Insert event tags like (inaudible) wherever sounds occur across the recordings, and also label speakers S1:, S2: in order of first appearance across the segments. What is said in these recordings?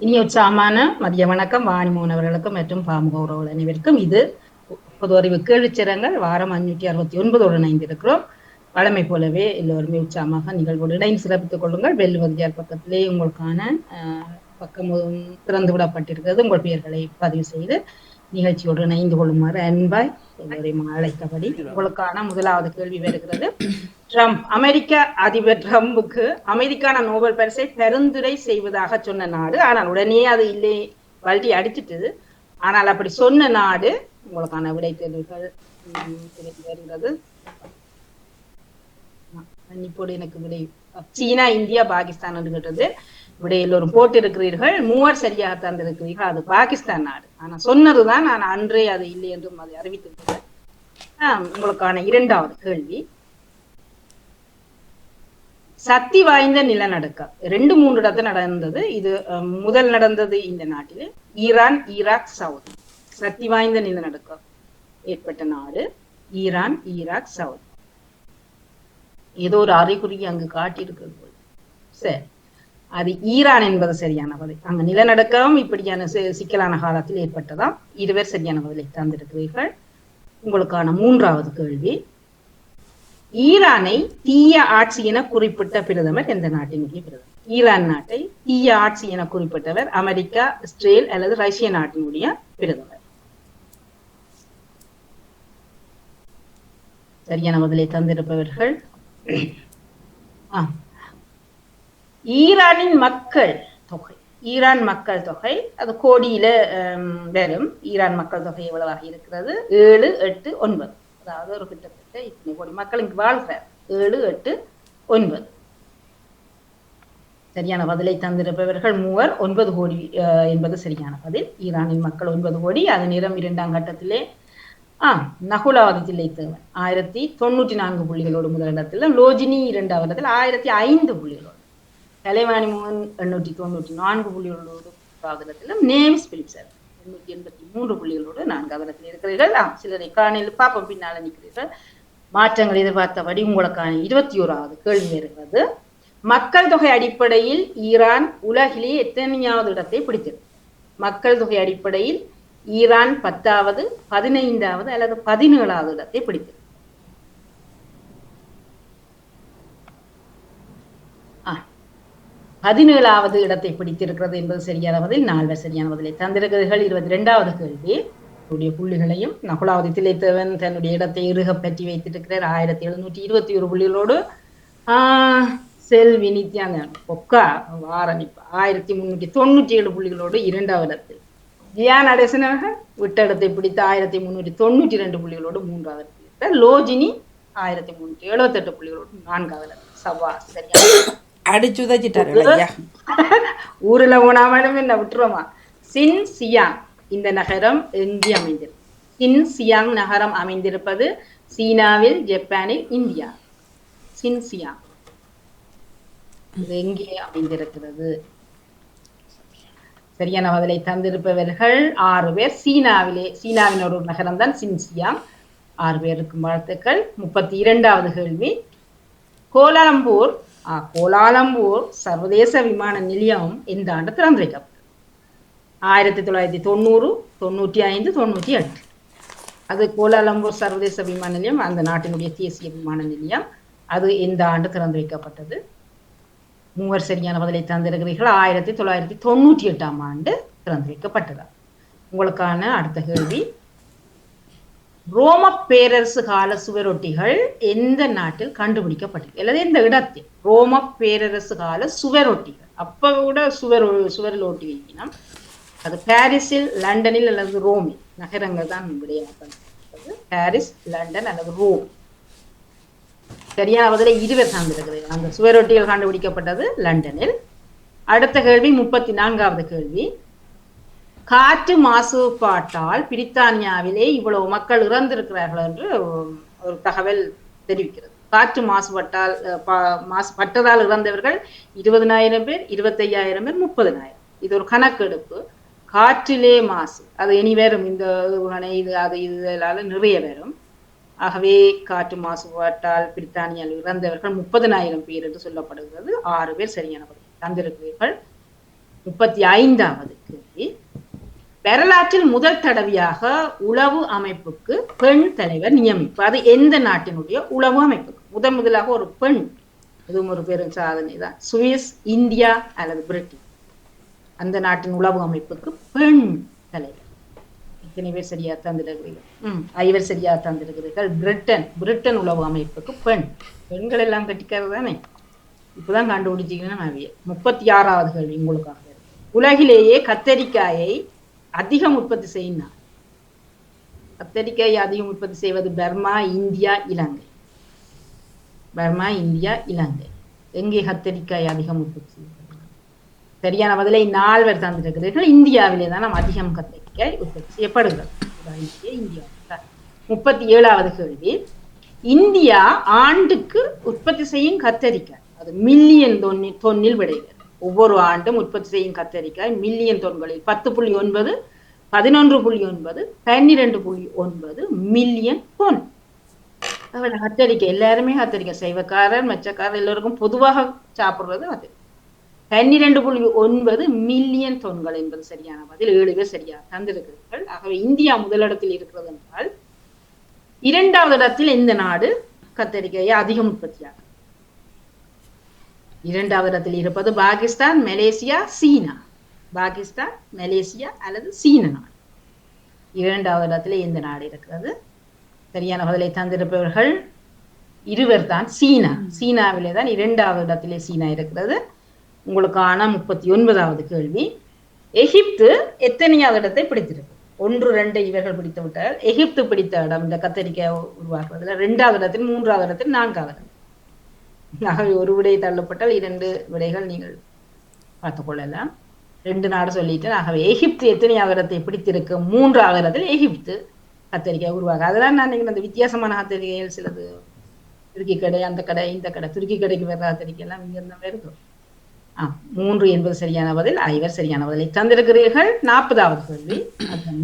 S1: இனிய உற்சாகமான மதிய வணக்கம். வாணிமோகன் அவர்களுக்கும் மற்றும் பாமுகவுறவுகள் அனைவருக்கும் இது பொது அறிவு கேள்விச்சிறங்கள் வாரம் அஞ்சூற்றி அறுபத்தி ஒன்பதோடு இணைந்திருக்கிறோம் வழமை போலவே எல்லோருமே உற்சாகமாக நிகழ்வோடு இணைந்து சிறப்பித்துக் கொள்ளுங்கள். வெல்லுவதியார் பக்கத்திலே உங்களுக்கான அஹ், பக்கம் திறந்து விடப்பட்டிருக்கிறது. உங்கள் பெயர்களை பதிவு செய்து நிகழ்ச்சியோடு இணைந்து கொள்ளுமாறு அன்பாய் எல்லோரையும் அழைத்தபடி உங்களுக்கான முதலாவது கேள்வி வருகிறது. ட்ரம்ப் அமெரிக்க அதிபர் ட்ரம்புக்கு அமைதிக்கான நோபல் பரிசை பெருந்துரை செய்வதாக சொன்ன நாடு. ஆனால் உடனே அது இல்லை வல்டி அடிச்சிட்டு ஆனால் அப்படி சொன்ன நாடு உங்களுக்கான விடை தேர்வுகள் வருகிறது. இப்போது எனக்கு விடை சீனா இந்தியா பாகிஸ்தான் என்று கேட்டது. விடை எல்லோரும் போட்டிருக்கிறீர்கள். மூவர் சரியாக தந்திருக்கிறீர்கள். அது பாகிஸ்தான் நாடு. ஆனா சொன்னதுதான் நான் அன்றே அது இல்லை என்றும் அதை அறிவித்திருக்கிறேன். உங்களுக்கான இரண்டாவது கேள்வி. சக்தி வாய்ந்த நிலநடுக்கம். ரெண்டு மூன்று இடத்துல நடந்தது. இது முதல் நடந்தது இந்த நாட்டில். Iran Iraq Saudi. சக்தி வாய்ந்த நிலநடுக்கம் ஏற்பட்ட நாடு. Iran Iraq Saudi. ஏதோ ஒரு அறிகுறி அங்கு காட்டியிருக்கிறது போல. சரி. அது ஈரான் என்பது சரியான பதில். அங்க நிலநடுக்கம் இப்படியான சிக்கலான காலத்தில் ஏற்பட்டதாம். இருவர் சரியான பதிலை தந்திருக்கிறீர்கள். உங்களுக்கான மூன்றாவது கேள்வி. ஈரானை தீய ஆட்சி என குறிப்பிட்ட பிரதமர் எந்த நாட்டினுடைய பிரதமர்? ஈரான் நாட்டை தீய ஆட்சி என குறிப்பிட்டவர் அமெரிக்கா இஸ்ரேல் அல்லது ரஷ்ய நாட்டினுடைய பிரதமர். சரியான பதிலை தந்திருப்பவர்கள். ஈரானின் மக்கள் தொகை. ஈரான் மக்கள் தொகை அது கோடியில ஹம், வரும் ஈரான் மக்கள் தொகை எவ்வளவாக இருக்கிறது? ஏழு எட்டு ஒன்பது. அதாவது ஒரு கிட்டத்தட்ட கிட்டத்தட்ட இத்தனை கோடி மக்கள் இங்கு வாழ்கிறார் ஏழு எட்டு ஒன்பது. சரியான பதிலை தந்திருப்பவர்கள் மூவர் ஒன்பது கோடி என்பது சரியான பதில். ஈரானின் மக்கள் ஒன்பது கோடி அது நிறம் இரண்டாம் கட்டத்திலே ஆ நகுலாவதி தில்லைத்தேவன் ஆயிரத்தி தொண்ணூற்றி நான்கு புள்ளிகளோடு முதலிடத்திலும் லோஜினி இரண்டாவது இடத்தில் ஆயிரத்தி ஐந்து புள்ளிகளோடு. கலைவாணி மோகன் எண்ணூற்றி தொண்ணூற்றி நான்கு புள்ளிகளோடு மூன்றாவது இடத்திலும் நேவிஸ் பிலிப்சர் எண்ணூற்றி எண்பத்தி மூன்று புள்ளிகளோடு நான்காவது இடத்தில் இருக்கிறீர்கள். ஆ சிலரை காணில் பாப்பம் பின்னால் நிற்கிறீர்கள். மாற்றங்கள் எதிர்பார்த்தபடி உங்களுக்கான இருபத்தி ஓராவது கேள்வி இருக்கிறது. மக்கள் தொகை அடிப்படையில் ஈரான் உலகிலேயே எத்தனையாவது இடத்தை பிடித்தது? மக்கள் தொகை அடிப்படையில் ஈரான் பத்தாவது பதினைந்தாவது அல்லது பதினேழாவது இடத்தை பிடித்தது. பதினேழாவது இடத்தை பிடித்திருக்கிறது என்பது சரியான பதில் நால்வர் சரியான பதிலை தந்திருக்கிறீர்கள். இருபத்தி ரெண்டாவது கேள்வி. உடைய புள்ளிகளையும் நகுலாவதி திளைத்தவன் தன்னுடைய இடத்தை இறுக பற்றி வைத்திருக்கிறார். ஆயிரத்தி எழுநூற்றி இருபத்தி ஒரு புள்ளிகளோடு செல்வி நித்யானந்தன் பொக்கா வாரணிப்பு ஆயிரத்தி முன்னூற்றி தொண்ணூற்றி ஏழு புள்ளிகளோடு இரண்டாவது இடத்தில். ஜியா நடேசன் அவர்கள் விட்ட இடத்தை பிடித்த ஆயிரத்தி முன்னூற்றி தொண்ணூற்றி ரெண்டு புள்ளிகளோடு மூன்றாவது இடத்தில். லோஜினி ஆயிரத்தி முன்னூற்றி எழுபத்தெட்டு புள்ளிகளோடு நான்காவது இடத்தில். சவா சரியா?
S2: அடிச்சு உதைச்சிட்டாரு ஐயா
S1: ஊர்ல போனாமலும் என்ன விட்டுருவோமா? சின் சியாங் இந்த நகரம் எங்கே அமைந்திருக்கும் சின்சியாங் நகரம் அமைந்திருப்பது சீனாவில் ஜப்பானில் இந்தியா. சின்சியாங் இது எங்கே அமைந்திருக்கிறது? சரியான பதிலை தந்திருப்பவர்கள் ஆறு பேர். சீனாவிலே சீனாவின் ஒரு நகரம் தான் சின்சியாங் ஆறு பேருக்கும் வாழ்த்துக்கள். முப்பத்தி இரண்டாவது கேள்வி. கோலாலம்பூர் கோலாலம்பூர் சர்வதேச விமான நிலையம் இந்த ஆண்டு திறந்து ஆயிரத்தி தொள்ளாயிரத்தி தொண்ணூறு தொண்ணூற்றி ஐந்து தொண்ணூற்றி எட்டு அது கோலாலம்பூர் சர்வதேச விமான நிலையம் அந்த நாட்டினுடைய தேசிய விமான நிலையம் அது இந்த ஆண்டு திறந்து வைக்கப்பட்டது மூவர் சரியான பதிலை தந்திருக்கிறீர்கள் ஆயிரத்தி தொள்ளாயிரத்தி தொண்ணூற்றி எட்டாம் ஆண்டு திறந்து வைக்கப்பட்டதா உங்களுக்கான அடுத்த கேள்வி ரோம பேரரசு கால சுவரொட்டிகள் எந்த நாட்டில் கண்டுபிடிக்கப்பட்டது அல்லது எந்த இடத்தில் ரோம பேரரசு கால சுவரொட்டிகள் அப்ப கூட சுவர் சுவரில் ஒட்டி வைக்கணும் அது பாரிஸில் லண்டனில் அல்லது ரோமில். நகரங்கள் தான் விடையாக பாரிஸ் லண்டன் அல்லது ரோம். சரியான பதிலை இருவர் சார்ந்திருக்கிறது அந்த சுவரொட்டிகள் கண்டுபிடிக்கப்பட்டது லண்டனில். அடுத்த கேள்வி முப்பத்தி நான்காவது கேள்வி. காற்று மாசுபாட்டால் பிரித்தானியாவிலே இவ்வளவு மக்கள் இறந்திருக்கிறார்கள் என்று ஒரு தகவல் தெரிவிக்கிறது. காற்று மாசுபட்டால் மாசுபட்டதால் இறந்தவர்கள் இருபதனாயிரம் பேர் இருபத்தையாயிரம் பேர் முப்பதனாயிரம். இது ஒரு கணக்கெடுப்பு. காற்றிலே மாசு. அது இனி வரும். இந்த உடனே இது அது இதனால நிறைய வரும். ஆகவே காற்று மாசுபாட்டால் பிரித்தானியாவில் இறந்தவர்கள் முப்பதனாயிரம் பேர் என்று சொல்லப்படுகிறது. ஆறு பேர் சரியான தந்திருக்கிறீர்கள் முப்பத்தி ஐந்தாவது கேள்வி. வரலாற்றில் முதல் தடவையாக உளவு அமைப்புக்கு பெண் தலைவர் நியமிப்பு. அது எந்த நாட்டினுடைய உளவு அமைப்புக்கு முதன் முதலாக ஒரு பெண். இதுவும் ஒரு பெரும் சாதனை தான். சுவிஸ் இந்தியா அல்லது பிரிட்டன். அந்த நாட்டின் உளவு அமைப்புக்கு பெண் தலைவர். இத்தனை பேர் சரியா தந்திருக்கிறீர்கள்? ம். ஐவர் சரியா தந்திருக்கிறீர்கள்? பிரிட்டன் பிரிட்டன் உளவு அமைப்புக்கு பெண். பெண்கள் எல்லாம் கட்டிக்கிறது தானே? இப்பதான் கண்டுபிடிச்சிங்கன்னா முப்பத்தி ஆறாவது கேள்வி உங்களுக்காக. உலகிலேயே கத்தரிக்காயை அதிகம் உற்பத்தி செய்யும் நாடு. கத்தரிக்காயை அதிகம் உற்பத்தி செய்வது Burma India Ilangai. Burma India Ilangai. எங்கே கத்தரிக்காய் அதிகம் உற்பத்தி செய்வது சரியான பதிலை நால்வர் தந்திருக்கிறீர்கள். இந்தியாவிலே தான் நாம் அதிகம் கத்திரிக்காய் உற்பத்தி செய்யப்படுகிறது. இந்தியா. முப்பத்தி ஏழாவது கேள்வி. இந்தியா ஆண்டுக்கு உற்பத்தி செய்யும் கத்தரிக்காய். அது மில்லியன் தொன்னி தொன்னில் விடைகிறது ஒவ்வொரு ஆண்டும் உற்பத்தி செய்யும் கத்தரிக்காய் மில்லியன் தொன்களில் பத்து புள்ளி ஒன்பது பதினொன்று புள்ளி ஒன்பது பன்னிரெண்டு புள்ளி ஒன்பது மில்லியன் தொன் அவ்வளவு கத்தரிக்காய் எல்லாருமே கத்தரிக்காய். சைவக்காரர் மெச்சக்காரர் எல்லோருக்கும் பொதுவாக சாப்பிட்றது அது. பன்னிரண்டு புள்ளி ஒன்பது மில்லியன் தொன்கள் என்பது சரியான பதில். ஏழு பேர் சரியா தந்திருக்கிறீர்கள். ஆகவே இந்தியா முதலிடத்தில் இருக்கிறது என்றால் இரண்டாவது இடத்தில் இந்த நாடு கத்தரிக்காயை அதிகம் உற்பத்தியாகும் இரண்டாவது இடத்தில் இருப்பது பாகிஸ்தான் மலேசியா சீனா. பாகிஸ்தான் மலேசியா அல்லது சீன நாடு. இரண்டாவது இடத்துல இந்த நாடு இருக்கிறது. சரியான பதிலை தந்திருப்பவர்கள் இருவர் தான் சீனா. சீனாவிலே தான் இரண்டாவது இடத்திலே சீனா இருக்கிறது. உங்களுக்கான முப்பத்தி ஒன்பதாவது கேள்வி. எகிப்து எத்தனையாவது இடத்தை பிடித்திருக்கு? ஒன்று ரெண்டு இவர்கள் பிடித்து விட்டால் எகிப்து பிடித்த இடம் இந்த கத்தரிக்காய் உருவாக்குறதுல ரெண்டாவது இடத்தில் மூன்றாவது இடத்தில் நான்காவது இடம். நகை ஒரு விடை தள்ளப்பட்டால் இரண்டு விடைகள் நீங்கள் பார்த்துக் கொள்ளலாம். ரெண்டு நாடு சொல்லிட்டேன். ஆகவே எகிப்து எத்தனையாவது இடத்தை பிடித்திருக்கு? மூன்று இடத்தில் எகிப்து கத்தரிக்காய் உருவாக அதெல்லாம் நான் அந்த வித்தியாசமான கத்தரிக்கைகள் சிலது. துருக்கி கடை அந்த கடை இந்த கடை. துருக்கி கடைக்கு வர்ற கத்தரிக்கை எல்லாம் இங்கே இருந்தால் வருது மூன்று என்பது சரியான பதில் ஐவர் சரியான பதிலை தந்திருக்கிறீர்கள். நாற்பதாவது கேள்வி.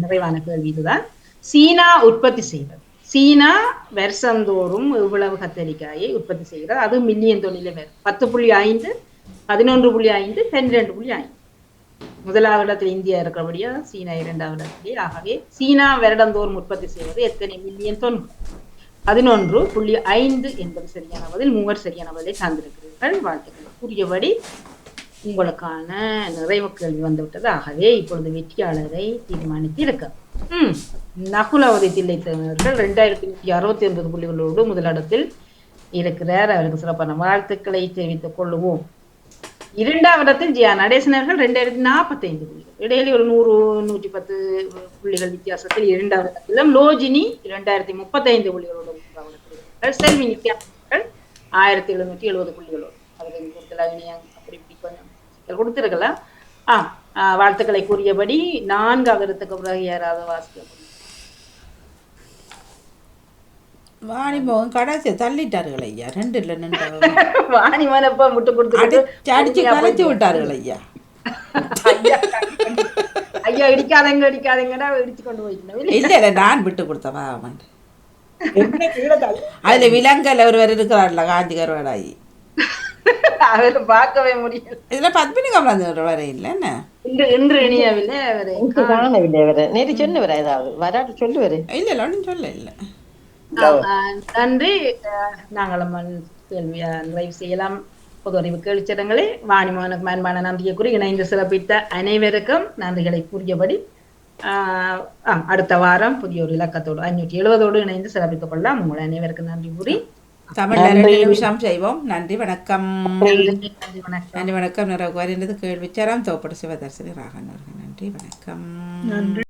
S1: நிறைவான கேள்வி இதுதான். சீனா உற்பத்தி செய்வது சீனா வருஷந்தோறும் இவ்வளவு கத்தரிக்காயை உற்பத்தி செய்கிறது? அது மில்லியன் தொழில வேறு பத்து புள்ளி ஐந்து பதினொன்று புள்ளி ஐந்து பன்னிரெண்டு புள்ளி ஐந்து. முதலாவது இடத்தில் இந்தியா இருக்கிறபடியா சீனா இரண்டாவது இடத்திலே. ஆகவே சீனா வருடந்தோறும் உற்பத்தி செய்வது எத்தனை மில்லியன் தொன் பதினொன்று புள்ளி ஐந்து என்பது சரியான பதில் மூவர் சரியான பதிலை சார்ந்திருக்கிறீர்கள் வாழ்த்துக்கள். கூறியபடி உங்களுக்கான நிறைவு கேள்வி வந்துவிட்டது. ஆகவே இப்பொழுது வெற்றியாளரை தீர்மானித்து இருக்க ம் நகுலாவதி தில்லைத்தவர்கள் ரெண்டாயிரத்தி நூற்றி அறுபத்தி ஒன்பது புள்ளிகளோடு முதலிடத்தில் இருக்கிறார். அவருக்கு சிறப்பான வாழ்த்துக்களை தெரிவித்துக் கொள்ளுவோம். இரண்டாவது இடத்தில் ஜியா நடேசனர்கள் ரெண்டாயிரத்தி நாற்பத்தி ஐந்து புள்ளிகள். இடையில ஒரு நூறு நூற்றி பத்து புள்ளிகள் வித்தியாசத்தில் இரண்டாவது இடத்திலும் லோஜினி இரண்டாயிரத்தி முப்பத்தைந்து புள்ளிகளோடு மூன்றாவது செல்வி நித்யா ஆயிரத்தி எழுநூற்றி எழுபது புள்ளிகளோடு. அவர்கள் கூடுதலாக கொடுத்திருக்கலாம் ஆ வாழ்த்துக்களை கூறியபடி நான்காவது இடத்துக்கு பிறகு யாராவது வாசிக்க?
S2: வாணிபவன் கடைசி தள்ளிட்டார்கள் ஐயா. ரெண்டு இல்லை நின்று
S1: வாணி மனப்பா முட்டு கொடுத்து
S2: அடிச்சு அடிச்சு கலைச்சு விட்டார்கள் ஐயா.
S1: ஐயா ஐயா இடிக்காதங்க இடிக்காதங்கடா இடிச்சு கொண்டு போயிட்டேன்
S2: இல்ல இல்ல நான் விட்டு கொடுத்தவா அவன். அதுல விலங்கல் ஒருவர் இருக்கிறார்ல காந்தி கருவாடாயி. (laughs)
S1: அவர் பார்க்கவே முடியல.
S2: இதுல பத்மினி கமலாந்தர் வர இல்லை என்ன?
S1: இன்று இன்று இனியவில்லை அவரை.
S3: காணவில்லை அவரை. நேற்று சொன்னவரா ஏதாவது? வராட்டு சொல்லுவாரு.
S2: இல்ல இல்ல ஒன்றும் சொல்ல இல்லை.
S1: ஆ, நன்றி. நாங்களும் மன்- கேள்வி அஹ், நிறைவு செய்யலாம். பொது அறிவு கேள்விச்சடங்களை வாணிமோனுக்கு மேன்பான நன்றியை கூறி இணைந்து சிறப்பித்த அனைவருக்கும் நன்றிகளை கூறியபடி அடுத்த வாரம் புதிய ஒரு இலக்கத்தோடு ஐநூற்றி எழுபதோடு இணைந்து சிறப்பித்துக் கொள்ளலாம். உங்கள் அனைவருக்கும் நன்றி கூறி
S2: தமிழ்ல ரெண்டு நிமிஷம் செய்வோம். நன்றி வணக்கம்.
S1: நன்றி வணக்கம்.
S2: நன்றி நிறைவு வருகிறது கேள்விச்சரம் தோப்படு சிவதர்சினி ராகன் அவர்கள். நன்றி வணக்கம்.